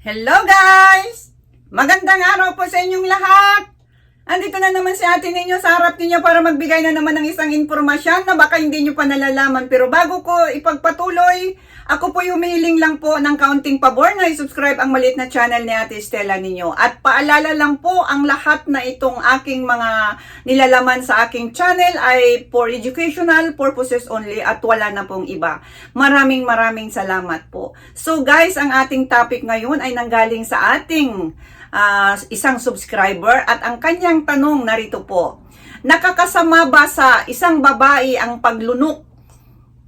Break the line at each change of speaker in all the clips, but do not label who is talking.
Hello guys! Magandang araw po sa inyong lahat! Andito na naman si ate ninyo sa harap ninyo para magbigay na naman ng isang informasyon na baka hindi nyo pa nalalaman. Pero bago ko ipagpatuloy, ako po humihiling lang po ng kaunting pabor na i-subscribe ang maliit na channel ni ate Stella ninyo. At paalala lang po, ang lahat na itong aking mga nilalaman sa aking channel ay for educational purposes only at wala na pong iba. Maraming maraming salamat po. So guys, ang ating topic ngayon ay nanggaling sa ating ah, isang subscriber at ang kanyang tanong narito po. Nakakasama ba sa isang babae ang paglunok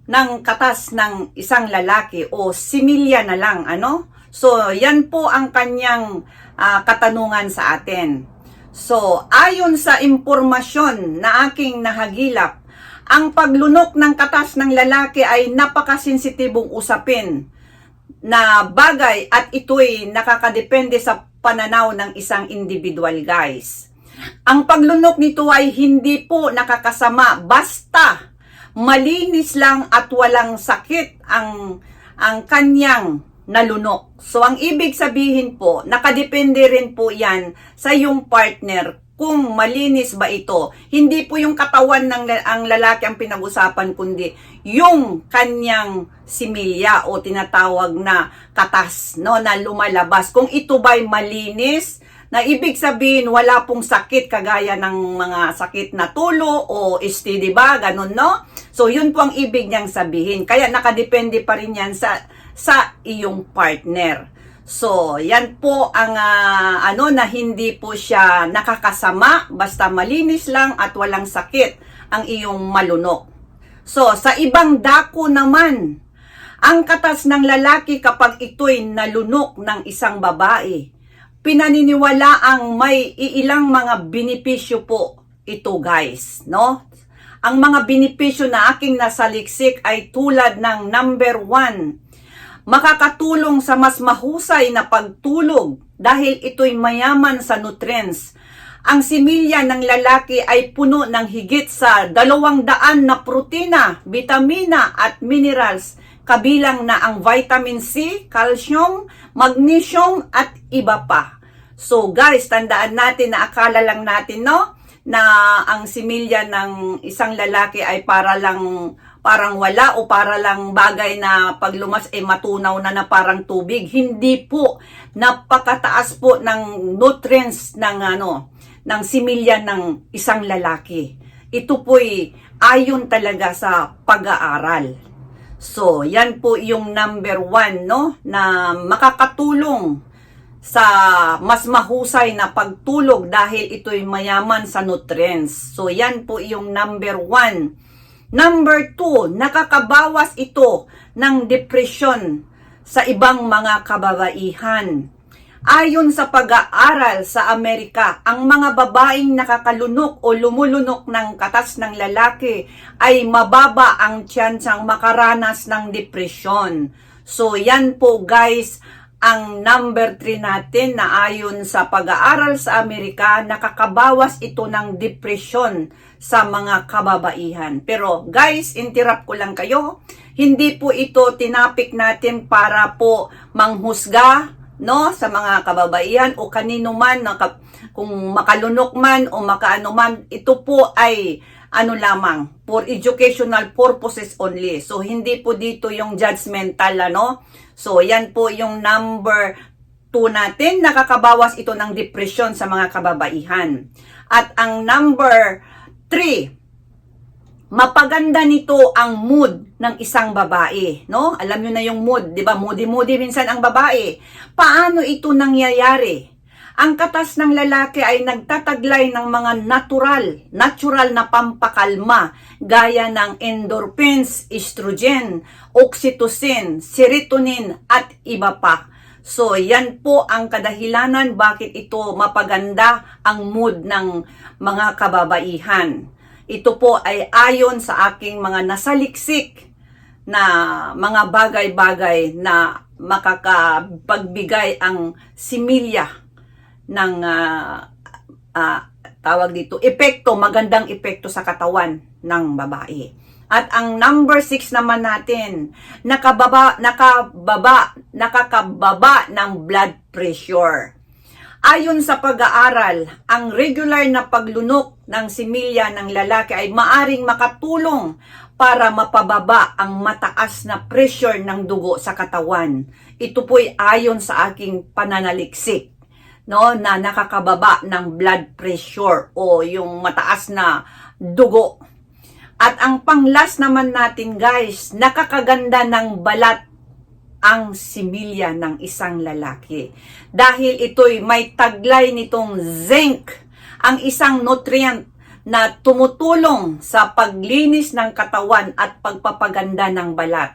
ng katas ng isang lalaki o similya na lang, ano? So, yan po ang kanyang ah, katanungan sa atin. So, ayon sa impormasyon na aking nahagilap, ang paglunok ng katas ng lalaki ay napakasensitibong usapin na bagay at ito'y nakakadepende sa pananaw ng isang individual guys. Ang paglunok nito ay hindi po nakakasama basta malinis lang at walang sakit ang ang kanyang nalunok. So ang ibig sabihin po, nakadepende rin po 'yan sa yung partner kung malinis ba ito. Hindi po yung katawan ng ang lalaki ang pinag-usapan kundi yung kanyang similya o tinatawag na katas no na lumalabas. Kung ito ba'y malinis, na ibig sabihin wala pong sakit kagaya ng mga sakit na tulo o STD ba, ganun no? So yun po ang ibig niyang sabihin. Kaya nakadepende pa rin yan sa sa iyong partner. So, yan po ang ah, ano na hindi po siya nakakasama basta malinis lang at walang sakit ang iyong malunok. So, sa ibang dako naman, ang katas ng lalaki kapag ito'y nalunok ng isang babae, pinaniniwala ang may iilang mga benepisyo po ito guys, no? Ang mga benepisyo na aking nasaliksik ay tulad ng number one, makakatulong sa mas mahusay na pagtulog dahil ito'y mayaman sa nutrients. Ang similya ng lalaki ay puno ng higit sa dalawang daan na protina, vitamina at minerals, kabilang na ang vitamin C, calcium, magnesium at iba pa. So guys, tandaan natin na akala lang natin no na ang similya ng isang lalaki ay para lang parang wala o para lang bagay na pag lumas eh matunaw na na parang tubig. Hindi po. Napakataas po ng nutrients ng ano ng similya ng isang lalaki. Ito po'y ayon talaga sa pag-aaral. So, yan po yung number one, no? Na makakatulong sa mas mahusay na pagtulog dahil ito'y mayaman sa nutrients. So, yan po yung number one. Number two, nakakabawas ito ng depression sa ibang mga kababaihan. Ayon sa pag-aaral sa Amerika, ang mga babaeng nakakalunok o lumulunok ng katas ng lalaki ay mababa ang tiyansang makaranas ng depresyon. So yan po guys, ang number 3 natin na ayon sa pag-aaral sa Amerika, nakakabawas ito ng depresyon sa mga kababaihan. Pero guys, interrupt ko lang kayo. Hindi po ito tinapik natin para po manghusga no sa mga kababaihan o kanino man kung makalunok man o makaano man ito po ay ano lamang for educational purposes only so hindi po dito yung judgmental ano so yan po yung number 2 natin nakakabawas ito ng depression sa mga kababaihan at ang number 3 mapaganda nito ang mood ng isang babae, no? Alam niyo na yung mood, 'di ba? Moody-moody minsan ang babae. Paano ito nangyayari? Ang katas ng lalaki ay nagtataglay ng mga natural, natural na pampakalma gaya ng endorphins, estrogen, oxytocin, serotonin at iba pa. So, yan po ang kadahilanan bakit ito mapaganda ang mood ng mga kababaihan. Ito po ay ayon sa aking mga nasaliksik na mga bagay-bagay na makakapagbigay ang similya ng ah, ah, tawag dito, epekto, magandang epekto sa katawan ng babae. At ang number 6 naman natin, nakababa, nakababa, nakakababa ng blood pressure. Ayon sa pag-aaral, ang regular na paglunok ng similya ng lalaki ay maaring makatulong para mapababa ang mataas na pressure ng dugo sa katawan. Ito po'y ayon sa aking pananaliksik no na nakakababa ng blood pressure o yung mataas na dugo. At ang panglas naman natin guys, nakakaganda ng balat ang similya ng isang lalaki. Dahil ito'y may taglay nitong zinc, ang isang nutrient na tumutulong sa paglinis ng katawan at pagpapaganda ng balat.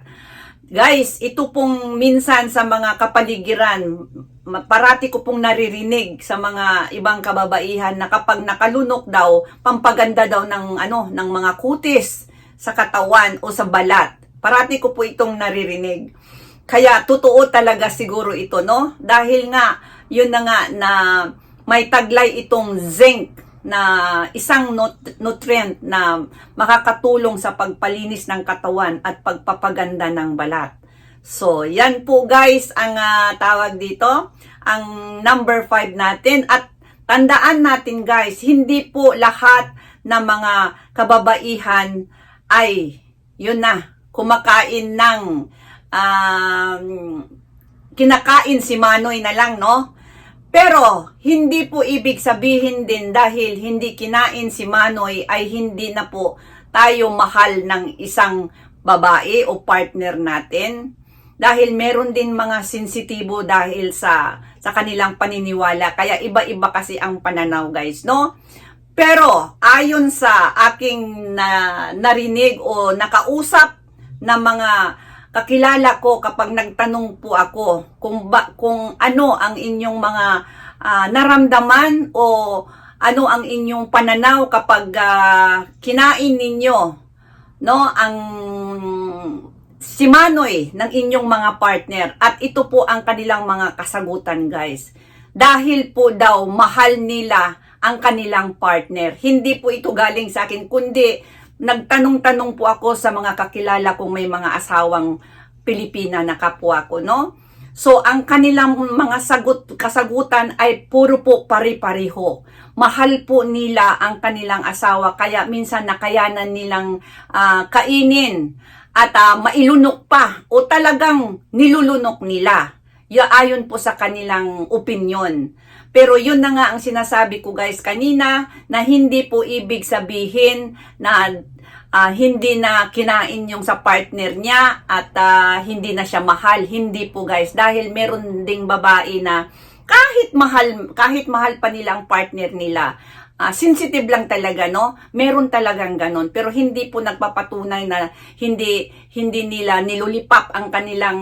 Guys, ito pong minsan sa mga kapaligiran, parati ko pong naririnig sa mga ibang kababaihan na kapag nakalunok daw, pampaganda daw ng ano, ng mga kutis sa katawan o sa balat. Parati ko po itong naririnig. Kaya totoo talaga siguro ito, no? Dahil nga, yun na nga na may taglay itong zinc na isang nut- nutrient na makakatulong sa pagpalinis ng katawan at pagpapaganda ng balat. So, yan po guys ang ah, tawag dito, ang number 5 natin. At tandaan natin guys, hindi po lahat ng mga kababaihan ay, yun na, kumakain ng um, kinakain si Manoy na lang, no? Pero, hindi po ibig sabihin din dahil hindi kinain si Manoy ay hindi na po tayo mahal ng isang babae o partner natin. Dahil meron din mga sensitibo dahil sa sa kanilang paniniwala. Kaya iba-iba kasi ang pananaw guys, no? Pero ayon sa aking na, narinig o nakausap na mga kakilala ko kapag nagtanong po ako kung ba, kung ano ang inyong mga ah, naramdaman o ano ang inyong pananaw kapag ah, kinain ninyo no ang si Manoy ng inyong mga partner at ito po ang kanilang mga kasagutan guys dahil po daw mahal nila ang kanilang partner. Hindi po ito galing sa akin, kundi nagtanong-tanong po ako sa mga kakilala kong may mga asawang Pilipina na kapwa ko, no? So, ang kanilang mga sagot, kasagutan ay puro po pari-pariho. Mahal po nila ang kanilang asawa, kaya minsan nakayanan nilang ah, kainin at ah, mailunok pa o talagang nilulunok nila. Ayon po sa kanilang opinion. Pero yun na nga ang sinasabi ko guys kanina na hindi po ibig sabihin na ah, hindi na kinain yung sa partner niya at ah, hindi na siya mahal. Hindi po guys dahil meron ding babae na kahit mahal kahit mahal pa nila ang partner nila ah, sensitive lang talaga no meron talagang ganon pero hindi po nagpapatunay na hindi hindi nila nilulipap ang kanilang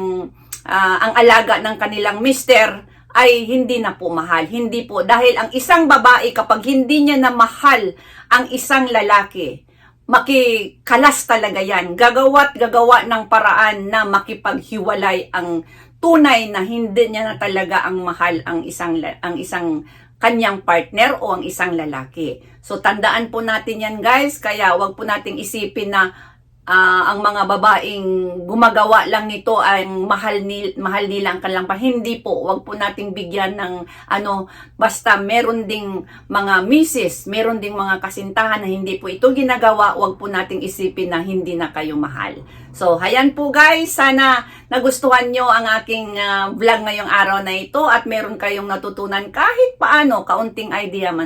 ah, ang alaga ng kanilang mister ay hindi na po mahal. Hindi po. Dahil ang isang babae, kapag hindi niya na mahal ang isang lalaki, makikalas talaga yan. Gagawa't gagawa ng paraan na makipaghiwalay ang tunay na hindi niya na talaga ang mahal ang isang ang isang kanyang partner o ang isang lalaki. So tandaan po natin yan guys, kaya wag po nating isipin na ah, ang mga babaeng gumagawa lang nito ay mahal ni mahal nila ang kanilang pa hindi po wag po nating bigyan ng ano basta meron ding mga misis meron ding mga kasintahan na hindi po ito ginagawa wag po nating isipin na hindi na kayo mahal. So hayan po guys sana nagustuhan nyo ang aking ah, vlog ngayong araw na ito at meron kayong natutunan kahit paano kaunting idea man